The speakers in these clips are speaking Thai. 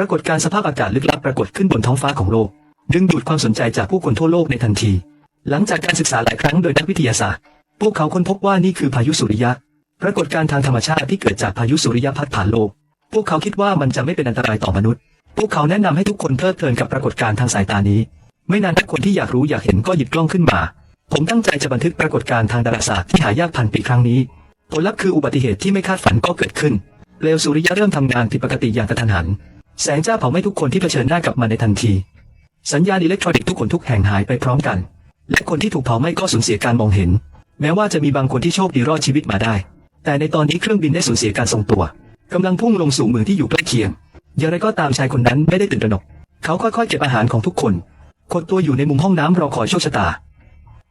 ปรากฏการสภาพอากาศลึกลับปรากฏขึ้นบนท้องฟ้าของโลก ดึงดูดความสนใจจากผู้คนทั่วโลกในทันที หลังจากการศึกษาหลายครั้งโดยนักวิทยาศาสตร์ พวกเขาค้นพบว่านี่คือพายุสุริยะ ปรากฏการณ์ทางธรรมชาติที่เกิดจากพายุสุริยะพัดผ่านโลก พวกเขาคิดว่ามันจะไม่เป็นอันตรายต่อมนุษย์ พวกเขาแนะนำให้ทุกคนเพลิดเพลินกับปรากฏการณ์ทางสายตานี้ ไม่นานนักคนที่อยากรู้อยากเห็นก็หยิบกล้องขึ้นมา ผมตั้งใจจะบันทึกปรากฏการณ์ทางดาราศาสตร์ที่หายากพันปีครั้งนี้ ผลลัพธ์คืออุบัติเหตุที่ไม่คาดฝันก็เกิดขึ้นเปลวสุริยะเริ่มทำงานผิดปกติอย่างกระทันหัน แสงจ้าเผาไหม้ทุกคนที่เผชิญหน้ากับมันในทันที สัญญาณอิเล็กทรอนิกส์ทุกคนทุกแห่งหายไปพร้อมกัน และคนที่ถูกเผาไหม้ก็สูญเสียการมองเห็น แม้ว่าจะมีบางคนที่โชคดีรอดชีวิตมาได้ แต่ในตอนนี้เครื่องบินได้สูญเสียการทรงตัวกำลังพุ่งลงสู่เมืองที่อยู่ใกล้เคียง อย่างไรก็ตามชายคนนั้นไม่ได้ตื่นตระหนก เขาค่อยๆเก็บอาหารของทุกคนขดตัวอยู่ในมุมห้องน้ำรอคอยโชคชะตา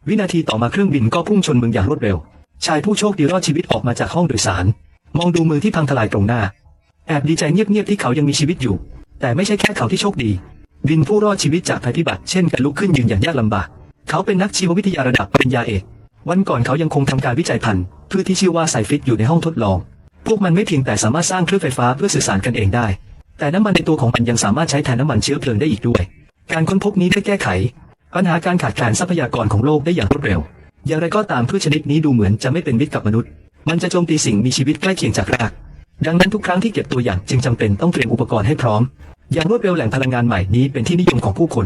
วินาทีต่อมาเครื่องบินก็พุ่งชนเมืองอย่างรวดเร็ว ชายผู้โชคดีรอดชีวิตออกมาจากห้องโดยสาร มองดูเมืองที่พังทลายตรงหน้า แอบดีใจเงียบๆที่เขายังมีชีวิตอยู่ แต่ไม่ใช่แค่เขาที่โชคดี วินผู้รอดชีวิตจากภัยพิบัติเช่นกันลุกขึ้นยืนอย่างยากลำบาก เขาเป็นนักชีววิทยาระดับปริญญาเอก วันก่อนเขายังคงทำการวิจัยพันธุ์พืชที่ชื่อว่าไซฟิตอยู่ในห้องทดลอง พวกมันไม่เพียงแต่สามารถสร้างคลื่นไฟฟ้าเพื่อสื่อสารกันเองได้ แต่น้ำมันในตัวของมันยังสามารถใช้แทนน้ำมันเชื้อเพลิงได้อีกด้วย การค้นพบนี้ได้แก้ไข ปัญหาการขาดแคลนทรัพยากรของโลกได้อย่างรวดเร็ว อย่างไรก็ตามพืชชนิดนี้ดูเหมือนจะไม่เป็นมิตรกับมนุษย์ มันจะโจมตีสิ่งมีชีวิตใกล้เคียงจากราก ดังนั้นทุกครั้งที่เก็บตัวอย่างจึงจำเป็นต้องเตรียมอุปกรณ์ให้พร้อม อย่างรวดเร็วแหล่งพลังงานใหม่นี้เป็นที่นิยมของผู้คน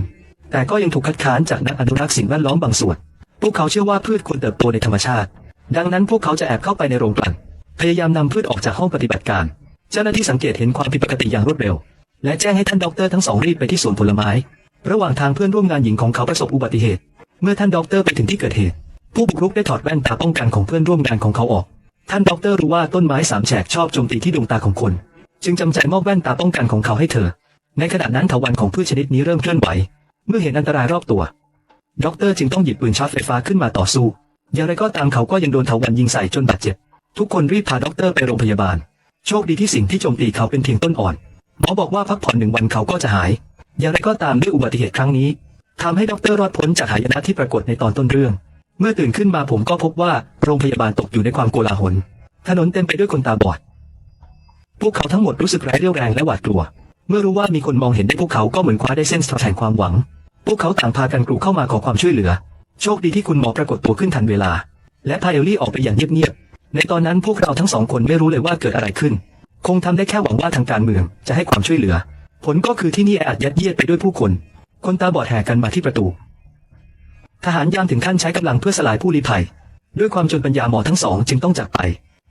แต่ก็ยังถูกคัดค้านจากนักอนุรักษ์สิ่งแวดล้อมบางส่วน พวกเขาเชื่อว่าพืชควรเติบโตในธรรมชาติ ดังนั้นพวกเขาจะแอบเข้าไปในโรงกลั่น พยายามนำพืชออกจากห้องปฏิบัติการ เจ้าหน้าที่สังเกตเห็นความผิดปกติอย่างรวดเร็ว และแจ้งให้ท่านด็อกเตอร์ทั้งสองรีบไปที่สวนผลไม้ ระหว่างทางเพื่อนร่วมงานหญิงของเขาประสบอุบัติเหตุ เมื่อท่านด็อกเตอร์ไปถึงที่เกิดเหตุ ผู้บุกรุกได้ถอดแว่นตาป้องกันของเพื่อนร่วมงานของเขาออก ท่านด็อกเตอร์รู้ว่าต้นไม้สามแฉกชอบโจมตีที่ดวงตาของคน จึงจำใจมอบแว่นตาป้องกันของเขาให้เธอ ในขณะนั้นเถาวัลย์ของพืชชนิดนี้เริ่มเคลื่อนไหว เมื่อเห็นอันตรายรอบตัวด็อกเตอร์จึงต้องหยิบปืนช็อตไฟฟ้าขึ้นมาต่อสู้ อย่างไรก็ตามเขาก็ยังโดนเถาวัลย์ยิงใส่จนบาดเจ็บ ทุกคนรีบพาด็อกเตอร์ไปโรงพยาบาล โชคดีที่สิ่งที่โจมตีเขาเป็นเพียงต้นอ่อน หมอบอกว่าพักผ่อนหนึ่งวันเขาก็จะหาย อย่างไรก็ตามด้วยอุบัติเหตุครั้งนี้ทำให้ด็อกเตอร์รอดพ้นจากหายนะที่ปรากฏในตอนต้นเรื่อง เมื่อตื่นขึ้นมาผมก็พบว่าโรงพยาบาลตกอยู่ในความโกลาหล ถนนเต็มไปด้วยคนตาบอด พวกเขาทั้งหมดรู้สึกไร้เรี่ยวแรงและหวาดกลัว เมื่อรู้ว่ามีคนมองเห็นได้พวกเขาก็เหมือนคว้าได้เส้นสแห่งความหวัง พวกเขาต่างพากันกรูเข้ามาขอความช่วยเหลือ โชคดีที่คุณหมอปรากฏตัวขึ้นทันเวลา และพาเอลลี่ออกไปอย่างเงียบๆ ในตอนนั้นพวกเราทั้งสองคนไม่รู้เลยว่าเกิดอะไรขึ้น คงทำได้แค่หวังว่าทางการเมืองจะให้ความช่วยเหลือ ผลก็คือที่นี่แออัดยัดเยียดไปด้วยผู้คน คนตาบอดแห่กันมาที่ประตู ทหารยามถึงขั้นใช้กำลังเพื่อสลายผู้ลี้ภัย ด้วยความจนปัญญาหมอทั้งสองจึงต้องจากไป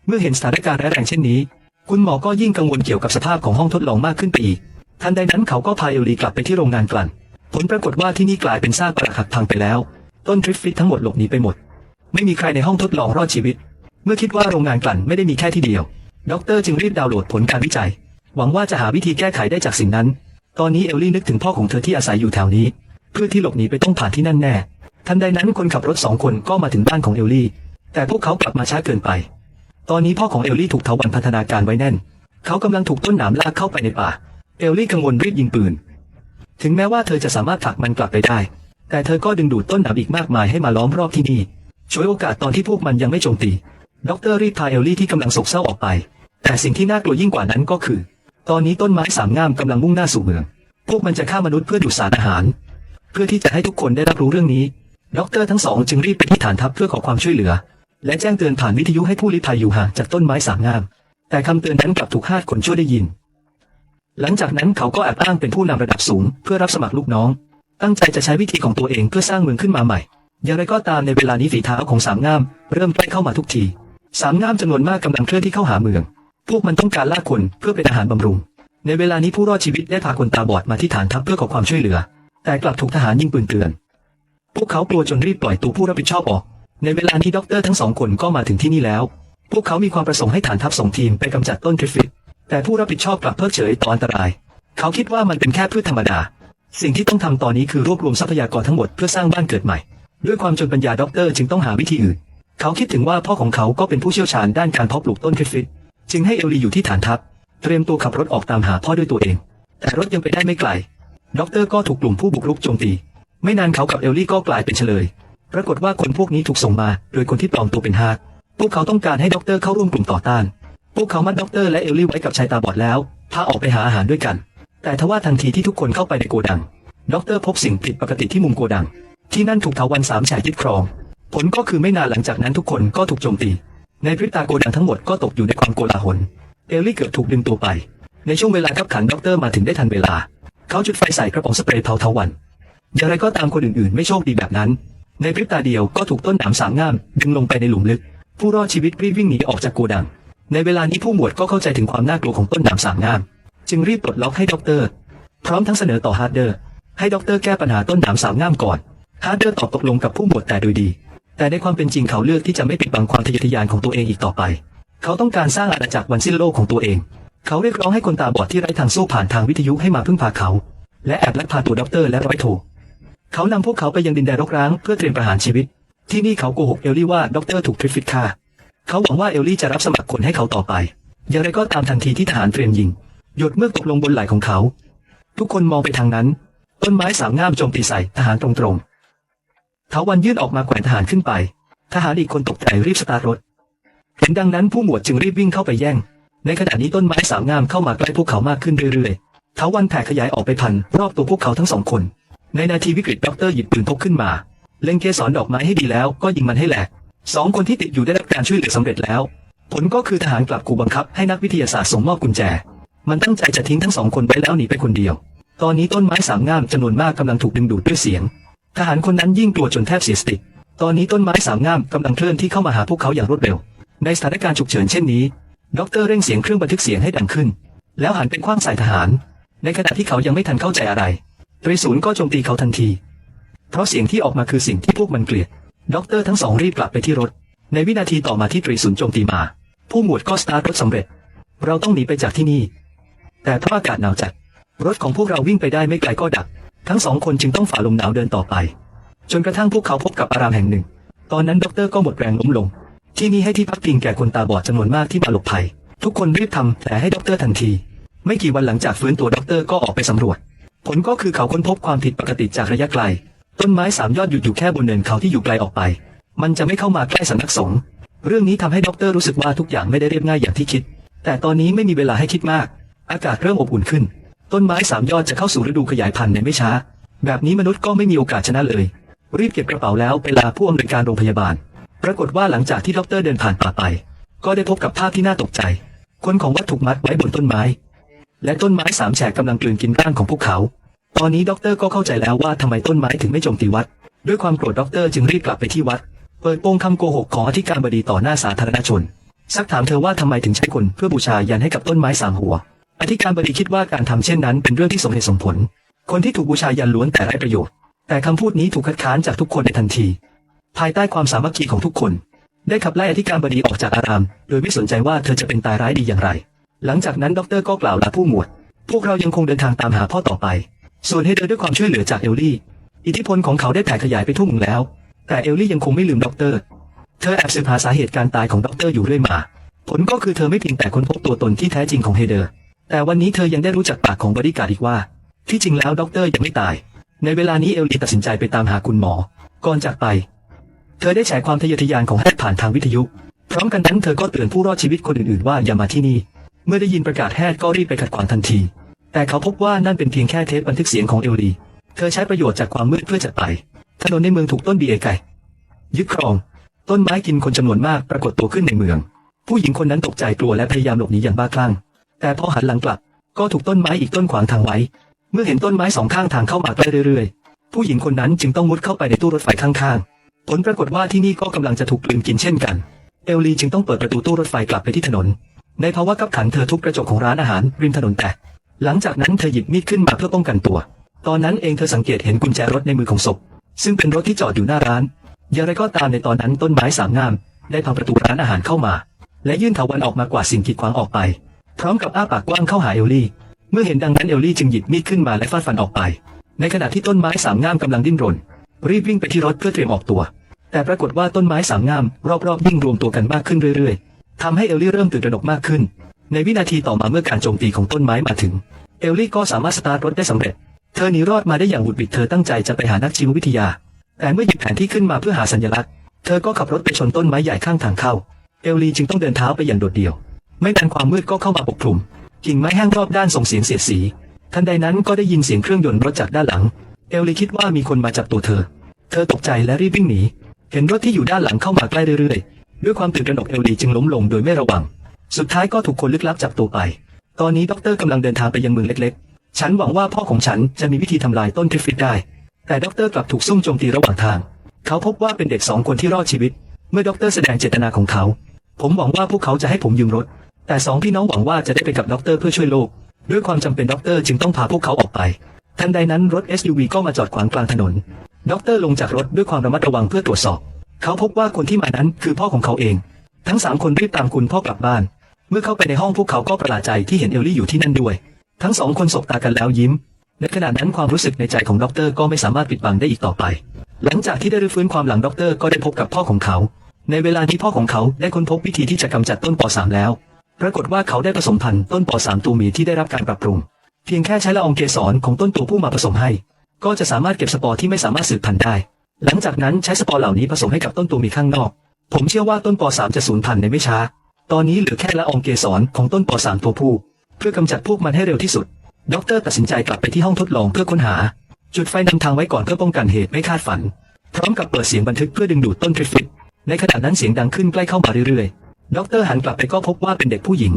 เมื่อเห็นสถานการณ์ร้ายแรงเช่นนี้ คุณหมอก็ยิ่งกังวลเกี่ยวกับสภาพของห้องทดลองมากขึ้นไปอีก ทันใดนั้นเขาก็พาเอลลีกลับไปที่โรงงานกลั่น ผลปรากฏว่าที่นี่กลายเป็นซากปรักหักพังไปแล้ว ต้นทริฟฟิตทั้งหมดหลบหนีไปหมด ไม่มีใครในห้องทดลองรอดชีวิต เมื่อคิดว่าโรงงานกลั่นไม่ได้มีแค่ที่เดียว ด็อกเตอร์จึงรีบดาวน์โหลดผลการวิจัย หวังว่าจะหาวิธีแก้ไขได้จากสิ่งนั้น ตอนนี้เอลลี่นึกถึงพ่อของเธอที่อาศัยอยู่แถวนี้ เพื่อที่หลบหนีไปต้องผ่านที่นั่นแน่ ทันใดนั้นคนขับรถสองคนก็มาถึงบ้านของเอลลี่ แต่พวกเขากลับมาช้าเกินไป ตอนนี้พ่อของเอลลี่ถูกเถาวันพันธนาการไว้แน่น เขากำลังถูกต้นหนามลากเข้าไปในป่า เอลลี่กังวลรีบยิงปืน ถึงแม้ว่าเธอจะสามารถผลักมันกลับไปได้ แต่เธอก็ดึงดูดต้นหนามอีกมากมายให้มาล้อมรอบที่นี่ช่วยโอกาสตอนที่พวกมันยังไม่โจมตี ด็อกเตอร์รีบพาเอลลี่ที่กำลังโศกเศร้าออกไป แต่สิ่งที่น่ากลัวยิ่งกว่านั้นก็คือ ตอนนี้ต้นไม้สามง่ามกำลังมุ่งหน้าสู่เมือง พวกมันจะฆ่ามนุษย์เพื่อดูดสารอาหาร เพื่อที่จะให้ทุกคนได้รับรู้เรื่องนี้ ด็อกเตอร์ทั้งสองจึงรีบไปที่ฐานทัพเพื่อขอความช่วยเหลือ และแจ้งเตือนผ่านวิทยุให้ผู้ลี้ภัยอยู่ห่างจากต้นไม้สามงาม แต่คำเตือนนั้นกลับถูกห้าคนช่วยได้ยิน หลังจากนั้นเขาก็แอบอ้างเป็นผู้นำระดับสูง เพื่อรับสมัครลูกน้อง ตั้งใจจะใช้วิธีของตัวเองเพื่อสร้างเมืองขึ้นมาใหม่ อย่างไรก็ตามในเวลานี้ฝีเท้าของสามงาม เริ่มใกล้เข้ามาทุกทีสามงามจำนวนมากกำลังเคลื่อนที่เข้าหาเมือง พวกมันต้องการล่าคนเพื่อเป็นอาหารบำรุง ในเวลานี้ผู้รอดชีวิตได้พาคนตาบอดมาที่ฐานทัพเพื่อขอความช่วยเหลือ แต่กลับถูกทหารยิงปืนเตือน พวกเขากลัวจนรีบปล่อยตัวผู้รับผิดชอบออก ในเวลานี้ด็อกเตอร์ทั้งสองคนก็มาถึงที่นี่แล้ว พวกเขามีความประสงค์ให้ฐานทัพส่งทีมไปกำจัดต้นทริฟฟิตแต่ผู้รับผิดชอบกลับเพิกเฉยต่ออันตราย เขาคิดว่ามันเป็นแค่พืชธรรมดา สิ่งที่ต้องทำตอนนี้คือรวบรวมทรัพยากรทั้งหมดเพื่อสร้างบ้านเกิดใหม่ ด้วยความจนปัญญาด็อกเตอร์จึงต้องหาวิธีอื่น เขาคิดถึงว่าพ่อของเขาก็เป็นผู้เชี่ยวชาญด้านการเพาะปลูกต้นทริฟฟิตจึงให้เอลลีอยู่ที่ฐานทัพ เตรียมตัวขับรถออกตามหาพ่อด้วยตัวเอง แต่รถยังไปได้ไม่ไกลด็อกเตอร์ก็ถูกกลุ่มผู้บุกรุกโจมตี ไม่นานเขากับเอลลี่ก็กลายเป็นเฉลย ปรากฏว่าคนพวกนี้ถูกส่งมา โดยคนที่ปลอมตัวเป็นฮาร์ดพวกเขาต้องการให้ด็อกเตอร์เข้าร่วมกลุ่มต่อต้าน พวกเขามัดด็อกเตอร์และเอลลี่ไว้กับชายตาบอดแล้ว พาออกไปหาอาหารด้วยกัน แต่ทว่าทันทีที่ทุกคนเข้าไปในโกดัง ด็อกเตอร์พบสิ่งผิดปกติที่มุมโกดัง ที่นั่นถูกเถาวันสามแฉกยึดครอง ผลก็คือไม่นานหลังจากนั้นทุกคนก็ถูกโจมตี ในพริบตาโกดังทั้งหมดก็ตกอยู่ในความโกลาหล เอลลี่เกือบถูกดึงตัวไป ในช่วงเวลาขับขันด็อกเตอร์มาถึงได้ทันเวลา เขาจุดไฟใส่กระป๋องสเปรย์เผาเถาวัน อย่างไรก็ตามคนอื่นๆ ไม่โชคดีแบบนั้น ในพริบตาเดียวก็ถูกต้นหนามสามง่ามดึงลงไปในหลุมลึก ผู้รอดชีวิตรีบวิ่งหนีออกจากโกดัง ในเวลานี้ผู้หมวดก็เข้าใจถึงความน่ากลัวของต้นหนามสามง่าม จึงรีบปลดล็อกให้ด็อกเตอร์ พร้อมทั้งเสนอต่อฮาร์เดอร์ ให้ด็อกเตอร์แก้ปัญหาต้นหนามสามง่ามก่อน ฮาร์เดอร์ตอบตกลงกับผู้หมวดแต่โดยดี แต่ในความเป็นจริงเขาเลือกที่จะไม่ปิดบังความทะเยอทะยานของตัวเองอีกต่อไป เขาต้องการสร้างอาณาจักรวันสิ้นโลกของตัวเอง เขาเรียกร้องให้คนตาบอดที่ไร้ทางสู้ผ่านทางวิทยุให้มาพึ่งพาเขา และแอบลักพาตัวด็อกเตอร์และร้อยโท เขานำพวกเขาไปยังดินแดนรกร้างเพื่อเตรียมประหารชีวิต ที่นี่เขาโกหกเอลลี่ว่าด็อกเตอร์ถูกทริฟฟิตฆ่า เขาหวังว่าเอลลี่จะรับสมัครคนให้เขาต่อไป อย่างไรก็ตามทันทีที่ทหารเตรียมยิง หยดเมือกตกลงบนไหล่ของเขา ทุกคนมองไปทางนั้น ต้นไม้สามง่ามโจมตีใส่ทหารตรงๆเถาวันยื่นออกมาแขวนทหารขึ้นไป ทหารอีกคนตกใจรีบสตาร์ทรถ เห็นดังนั้นผู้หมวดจึงรีบวิ่งเข้าไปแย่ง ในขณะนี้ต้นไม้สามงามเข้ามาใกล้พวกเขามากขึ้นเรื่อยๆเถาวันแผ่ขยายออกไปพันรอบตัวพวกเขาทั้งสองคน ในนาทีวิกฤตด็อกเตอร์หยิบปืนพกขึ้นมา เล็งเกสรดอกไม้ให้ดีแล้วก็ยิงมันให้แหลกสองคนที่ติดอยู่ได้รับการช่วยเหลือสำเร็จแล้ว ผลก็คือทหารกลับขู่บังคับให้นักวิทยาศาสตร์ส่งมอบกุญแจ มันตั้งใจจะทิ้งทั้งสองคนไว้แล้วหนีไปคนเดียว ตอนนี้ต้นไม้สามง่ามจำนวนมากกำลังถูกดึงดูดด้วยเสียง ทหารคนนั้นยิ่งกลัวจนแทบเสียสติ ตอนนี้ต้นไม้สามง่ามกำลังเคลื่อนที่เข้ามาหาพวกเขาอย่างรวดเร็ว ในสถานการณ์ฉุกเฉินเช่นนี้ด็อกเตอร์เร่งเสียงเครื่องบันทึกเสียงให้ดังขึ้น แล้วหันไปคว้างใส่ทหาร ในขณะที่เขายังไม่ทันเข้าใจอะไร ตรีศูนย์ก็โจมตีเขาทันที เพราะเสียงที่ออกมาคือสิ่งที่พวกมันเกลียด ด็อกเตอร์ทั้งสองรีบกลับไปที่รถ ในวินาทีต่อมาที่ตรีศูนย์โจมตีมา ผู้หมวดก็สตาร์ทรถสำเร็จ เราต้องหนีไปจากที่นี่ แต่เพราอากาศหนาวจัด รถของพวกเราวิ่งไปได้ไม่ไกลก็ดับ ทั้งสองคนจึงต้องฝ่าลมหนาวเดินต่อไป จนกระทั่งพวกเขาพบกับอารามแห่งหนึ่ง ตอนนั้นด็อกเตอร์ก็หมดแรงล้มลง ที่นี่ให้ที่พักพิงแก่คนตาบอดจำนวนมากที่มาหลบภัย ทุกคนรีบทำแผลให้ด็อกเตอร์ทันที ไม่กี่วันหลังจากฟื้นตัวด็อกเตอร์ก็ออกไปสำรวจ ผลก็คือเขาค้นพบความผิดปกติจากระยะไกล ต้นไม้สามยอดหยุดอยู่แค่บนเนินเขาที่อยู่ไกลออกไป มันจะไม่เข้ามาใกล้สำนักสงฆ์เรื่องนี้ทำให้ด็อกเตอร์รู้สึกว่าทุกอย่างไม่ได้เรียบง่ายอย่างที่คิด แต่ตอนนี้ไม่มีเวลาให้คิดมาก อากาศเริ่มอบอุ่นขึ้น ต้นไม้สามยอดจะเข้าสู่ฤดูขยายพันธุ์ในไม่ช้า แบบนี้มนุษย์ก็ไม่มีโอกาสชนะเลย รีบเก็บกระเป๋าแล้วไปลาผู้อำนวยการโรงพยาบาล ปรากฏว่าหลังจากที่ด็อกเตอร์เดินผ่านป่าไป ก็ได้พบกับภาพที่น่าตกใจ คนของวัดถูกมัดไว้บนต้นไม้ และต้นไม้สามแฉกกำลังกลืนกินร่างของพวกเขา ตอนนี้ด็อกเตอร์ก็เข้าใจแล้วว่าทำไมต้นไม้ถึงไม่โจมตีวัด ด้วยความโกรธด็อกเตอร์จึงรีบกลับไปที่วัด เปิดโปงคำโกหกของอธิการบดีต่อหน้าสาธารณชน ซักถามเธอว่าทำไมถึงใช้คนเพื่อบูชายันให้กับต้นไม้สามหัว อธิการบดีคิดว่าการทำเช่นนั้นเป็นเรื่องที่สมเหตุสมผล คนที่ถูกบูชายันล้วนแต่ไร้ประโยชน์ แต่คำพูดนี้ถูกคัดค้านจากทุกคนในทันที ภายใต้ความสามัคคีของทุกคน ได้ขับไล่อธิการบดีออกจากอาราม โดยไม่สนใจว่าเธอจะเป็นตายร้ายดีอย่างไร หลังจากนั้นด็อกเตอร์ก็กล่าวลาผู้หมวด พวกเรายังคงเดินทางตามหาพ่อต่อไป ส่วนเฮเดอร์ด้วยความช่วยเหลือจากเอลลี่ อิทธิพลของเขาได้แผ่ขยายไปทั่วเมืองแล้ว แต่เอลลี่ยังคงไม่ลืมด็อกเตอร์ เธอแอบสืบหาสาเหตุการตายของด็อกเตอร์อยู่เรื่อยมา ผลก็คือเธอไม่เพียงแต่ค้นพบตัวตนที่แท้จริงของเฮเดอร์ แต่วันนี้เธอยังได้รู้จักปากของบริการอีกว่า ที่จริงแล้วด็อกเตอร์ยังไม่ตาย ในเวลานี้เอลลี่ตัดสินใจไปตามหาคุณหมอ ก่อนจากไป เธอได้แฉความทะเยอทะยานของแพทย์ผ่านทางวิทยุ พร้อมกันนั้นเธอก็เตือนผู้รอดชีวิตคนอื่นๆว่าอย่ามาที่นี่ มื่อได้ยินประกาศแพทย์ก็รีบไปขัดขวางทันที แต่เขาพบว่านั่นเป็นเพียงแค่เทปบันทึกเสียงของเอลลีเธอใช้ประโยชน์จากความมืดเพื่อจัดไป ถนนในเมืองถูกต้นบีเอไก่ยึดครอง ต้นไม้กินคนจำนวนมากปรากฏตัวขึ้นในเมือง ผู้หญิงคนนั้นตกใจกลัวและพยายามหลบหนีอย่างบ้าคลั่ง แต่พอหันหลังกลับ ก็ถูกต้นไม้อีกต้นขวางทางไว้ เมื่อเห็นต้นไม้สองข้างทางเข้ามาใกล้เรื่อยๆ ผู้หญิงคนนั้นจึงต้องมุดเข้าไปในตู้รถไฟข้างๆ ผลปรากฏว่าที่นี่ก็กำลังจะถูกกลืนกินเช่นกัน เอลลีจึงต้องเปิดประตูตู้รถไฟกลับไปที่ถนน ในภาวะกักขันเธอทุบกระจกของร้านอาหารริมถนนแตกหลังจากนั้นเธอหยิบมีดขึ้นมาเพื่อป้องกันตัว ตอนนั้นเองเธอสังเกตเห็นกุญแจรถในมือของศพ ซึ่งเป็นรถที่จอดอยู่หน้าร้าน อย่างไรก็ตามในตอนนั้นต้นไม้สามงาม ได้พังประตูร้านอาหารเข้ามา และยื่นถาวันออกมากว่าสิ่งกีดขวางออกไป พร้อมกับอ้าปากกว้างเข้าหาเอลลี่ เมื่อเห็นดังนั้นเอลลี่จึงหยิบมีดขึ้นมาและฟาดฟันออกไป ในขณะที่ต้นไม้สามงามกำลังดิ้นรน รีบวิ่งไปที่รถเพื่อเตรียมออกตัว แต่ปรากฏว่าต้นไม้สามงาม รอบๆยิ่งรวมตัวกันมากขึ้นเรื่อยๆ ทำให้เอลลี่เริ่มตื่นตระหนกมากขึ้น ในวินาทีต่อมาเมื่อการโจมตีของต้นไม้มาถึง เอลลี่ก็สามารถสตาร์ทรถได้สำเร็จ เธอหนีรอดมาได้อย่างหุดหิดเธอตั้งใจจะไปหานักชีววิทยา แต่เมื่อหยิบแผนที่ขึ้นมาเพื่อหาสัญลักษณ์ เธอก็ขับรถไปชนต้นไม้ใหญ่ข้างทางเข้า เอลลี่จึงต้องเดินเท้าไปอย่างโดดเดี่ยว ไม่นานความมืดก็เข้ามาปกคลุม กิ่งไม้แห้งรอบด้านส่งเสียงเสียดสี ทันใดนั้นก็ได้ยินเสียงเครื่องยนต์รถจากด้านหลัง เอลลี่คิดว่ามีคนมาจับตัวเธอ เธอตกใจและรีบวิ่งหนี เห็นรถที่อยู่ด้านหลังเข้ามาใกล้เรื่อยๆ ด้วยความตื่นตระหนกเอลลีจึงล้มลงโดยไม่ระวัง สุดท้ายก็ถูกคนลึกลับจับตัวไป ตอนนี้ด็อกเตอร์กำลังเดินทางไปยังเมืองเล็กๆ ฉันหวังว่าพ่อของฉันจะมีวิธีทำลายต้นทริฟฟิตได้ แต่ด็อกเตอร์กลับถูกซุ่มโจมตีระหว่างทาง เขาพบว่าเป็นเด็กสองคนที่รอดชีวิต เมื่อด็อกเตอร์แสดงเจตนาของเขา ผมหวังว่าพวกเขาจะให้ผมยืมรถ แต่สองพี่น้องหวังว่าจะได้ไปกับด็อกเตอร์เพื่อช่วยโลก ด้วยความจำเป็นด็อกเตอร์จึงต้องพาพวกเขาออกไป ทันใดนั้นรถ SUV ก็มาจอดขวางกลางถนนด็อกเตอร์ลงจากรถด้วยความระมัดระวังเพื่อตรวจสอบ เขาพบว่าคนที่มานั้นคือพ่อของเขาเอง ทั้งสามคนรีบตามคุณพ่อกลับบ้าน เมื่อเข้าไปในห้องพวกเขาก็ประหลาดใจที่เห็นเอลลี่อยู่ที่นั่นด้วย ทั้งสองคนสบตากันแล้วยิ้ม ในขณะนั้นความรู้สึกในใจของด็อกเตอร์ก็ไม่สามารถปิดบังได้อีกต่อไป หลังจากที่ได้รื้อฟื้นความหลังด็อกเตอร์ก็ได้พบกับพ่อของเขา ในเวลานี้พ่อของเขาได้ค้นพบวิธีที่จะกำจัดต้นปอสามแล้ว ปรากฏว่าเขาได้ผสมพันธุ์ต้นปอสามตัวมีที่ได้รับการปรับปรุง เพียงแค่ใช้ละอองเกสรของต้นตัวผู้มาผสมให้ ก็จะสามารถเก็บสปอร์ที่ไม่สามารถสืบพันธุ์ได้ หลังจากนั้นใช้สปอร์เหล่านี้ผสมให้กับต้นตัวมีข้างนอก ผมเชื่อว่าต้นปอสามจะสูญพันธุ์ในไม่ช้า ตอนนี้เหลือแค่ละอองเกสรของต้นปอสามตัวผู้ เพื่อกำจัดพวกมันให้เร็วที่สุด ด็อกเตอร์ตัดสินใจกลับไปที่ห้องทดลองเพื่อค้นหา จุดไฟนำทางไว้ก่อนเพื่อป้องกันเหตุไม่คาดฝัน พร้อมกับเปิดเสียงบันทึกเพื่อดึงดูดต้นทริฟฟิตในขณะนั้นเสียงดังขึ้นใกล้เข้ามาเรื่อยๆ ด็อกเตอร์หันกลับไปก็พบว่าเป็นเด็กผู้หญิง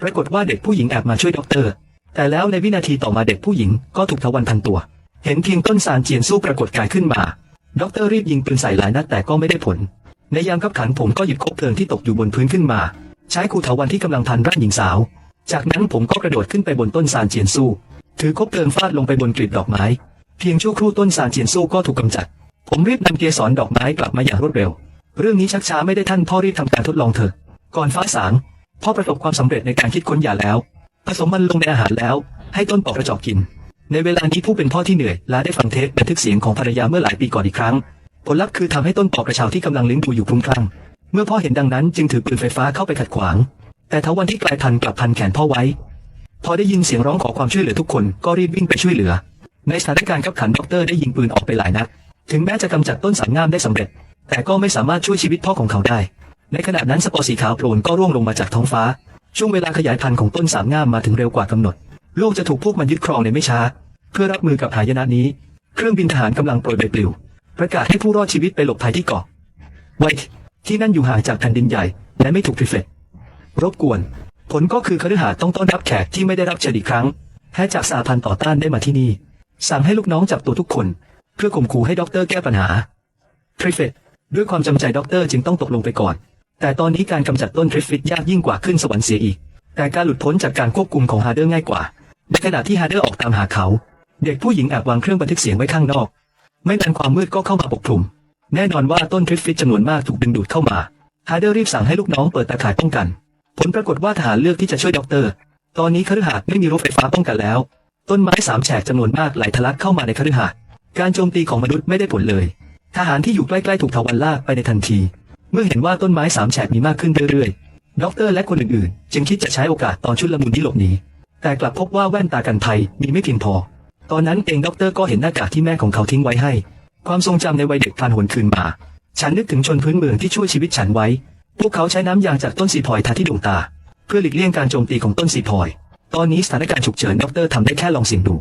ปรากฏว่าเด็กผู้หญิงแอบมาช่วยด็อกเตอร์ แต่แล้วในวินาทีต่อมาเด็กผู้หญิงก็ถูกทวันพันตัว เห็นเพียงต้นซานเจียนสู้ปรากฏกายขึ้นมา ด็อกเตอร์รีบยิงปืนใส่หลายนัดแต่ก็ไม่ได้ผล ในยามขับขันผมก็หยิบคบเพลิงที่ตกอยู่บนพื้นขึ้นมา ใช้คูเถาวันที่กำลังพันร่างหญิงสาว จากนั้นผมก็กระโดดขึ้นไปบนต้นซานเจียนสู้ถือคบเพลิงฟาดลงไปบนกลีบดอกไม้ เพียงชั่วครู่ต้นซานเจียนสู้ก็ถูกกำจัด ผมรีบนำเกสรดอกไม้กลับมาอย่างรวดเร็ว เรื่องนี้ชักช้าไม่ได้ท่านพ่อรีบทำการทดลองเถอะก่อนฟ้าสางพ่อประสบความสำเร็จในการคิดค้นยาแล้ว ผสมมันลงในอาหารแล้ว ให้ต้นปอกกระจอกกิน ในเวลานี้ผู้เป็นพ่อที่เหนื่อยล้าได้ฟังเทปบันทึกเสียงของภรรยาเมื่อหลายปีก่อนอีกครั้ง ผลลัพธ์คือทำให้ต้นปอกกระเชาที่กำลังเลี้ยงดูอยู่คลุ้มคลั่ง เมื่อพ่อเห็นดังนั้นจึงถือปืนไฟฟ้าเข้าไปขัดขวาง แต่ทวันที่กลายพันธุ์กลับพันแขนพ่อไว้ พอได้ยินเสียงร้องขอความช่วยเหลือทุกคนก็รีบวิ่งไปช่วยเหลือ ในสถานการณ์ขับขันด็อกเตอร์ได้ยิงปืนออกไปหลายนัด ถึงแม้จะกำจัดต้นสายงามได้สำเร็จ แต่ก็ไม่สามารถช่วยชีวิตพ่อของเขาได้ ในขณะนั้นสปอร์สีขาวโพลนก็ร่วงลงมาจากท้องฟ้า ช่วงเวลาขยายพันธุ์ของต้นสามงามมาถึงเร็วกว่ากำหนด โลกจะถูกพวกมันยึดครองในไม่ช้า เพื่อรับมือกับหายนะนี้ เครื่องบินทหารกำลังโปรยใบปลิว ประกาศให้ผู้รอดชีวิตไปหลบภัยที่เกาะไวท์ที่นั่นอยู่ห่างจากแผ่นดินใหญ่ และไม่ถูกทริเฟตรบกวน ผลก็คือคฤหาสน์ต้องต้อนรับแขกที่ไม่ได้รับเชิญอีกครั้งแพทย์จากสาพันธ์ต่อต้านได้มาที่นี่ สั่งให้ลูกน้องจับตัวทุกคน เพื่อข่มขู่ให้ด็อกเตอร์แก้ปัญหาทริฟฟิตด้วยความจำใจด็อกเตอร์จึงต้องตกลงไปก่อน แต่ตอนนี้การกำจัดต้นทริฟฟิตยากยิ่งกว่าขึ้นสวรรค์เสียอีก แต่การหลุดพ้นจากการควบคุมของฮาร์เดอร์ง่ายกว่า ในขณะที่ฮาร์เดอร์ออกตามหาเขา เด็กผู้หญิงแอบวางเครื่องบันทึกเสียงไว้ข้างนอก ไม่นานความมืดก็เข้ามาปกคลุม แน่นอนว่าต้นทริฟฟิตจำนวนมากถูกดึงดูดเข้ามา ฮาร์เดอร์รีบสั่งให้ลูกน้องเปิดตาข่ายป้องกัน ผลปรากฏว่าทหารเลือกที่จะช่วยด็อกเตอร์ ตอนนี้คฤหาสน์ไม่มีรถไฟฟ้าป้องกันแล้ว ต้นไม้สามแฉกจำนวนมากไหลทะลักเข้ามาในคฤหาสน์ การโจมตีของมนุษย์ไม่ได้ผลเลย ทหารที่อยู่ใกล้ๆถูกทวันลากไปในทันที เมื่อเห็นว่าต้นไม้สามแฉกมีมากขึ้นเรื่อยๆ ด็อกเตอร์และคนอื่นๆ จึงคิดจะใช้โอกาสตอนชุดละมุนที่หลบหนี แต่กลับพบว่าแว่นตากันภัยมีไม่เพียงพอ ตอนนั้นเองด็อกเตอร์ก็เห็นหน้ากากที่แม่ของเขาทิ้งไว้ให้ ความทรงจำในวัยเด็กพันหวนคืนมา ฉันนึกถึงชนพื้นเมืองที่ช่วยชีวิตฉันไว้ พวกเขาใช้น้ำยางจากต้นสีพลอยทาที่ดวงตา เพื่อหลีกเลี่ยงการโจมตีของต้นสีพลอย ตอนนี้สถานการณ์ฉุกเฉินด็อกเตอร์ทำได้แค่ลองเสี่ยงดู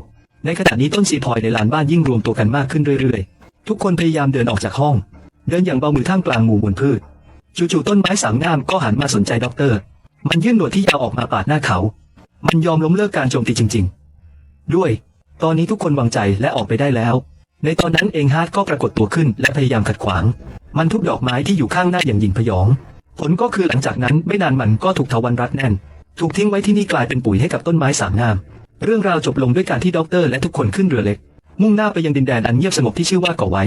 ในขณะนี้ต้นสีพลอยในลานบ้านยิ่งรวมตัวกันมากขึ้นเรื่อยๆ ทุกคนพยายามเดินออกจากห้อง เดินอย่างเบามือท่ามกลางหมู่มวลพืช จู่ๆต้นไม้สามงามก็หันมาสนใจด็อกเตอร์ มันยื่นหนวดที่ยาวออกมาปาดหน้าเขา มันยอมล้มเลิกการโจมตีจริง ๆ ด้วย ตอนนี้ทุกคนวางใจและออกไปได้แล้ว ในตอนนั้นเองฮาร์ดก็ปรากฏตัวขึ้นและพยายามขัดขวาง มันทุบดอกไม้ที่อยู่ข้างหน้าอย่างหยิ่งพยอง ผลก็คือหลังจากนั้นไม่นานมันก็ถูกทวันรัดแน่น ถูกทิ้งไว้ที่นี่กลายเป็นปุ๋ยให้กับต้นไม้สามงาม เรื่องราวจบลงด้วยการที่ด็อกเตอร์และทุกคนขึ้นเรือเล็ก มุ่งหน้าไปยังดินแดนอันเงียบสงบที่ชื่อว่าเกาะไว้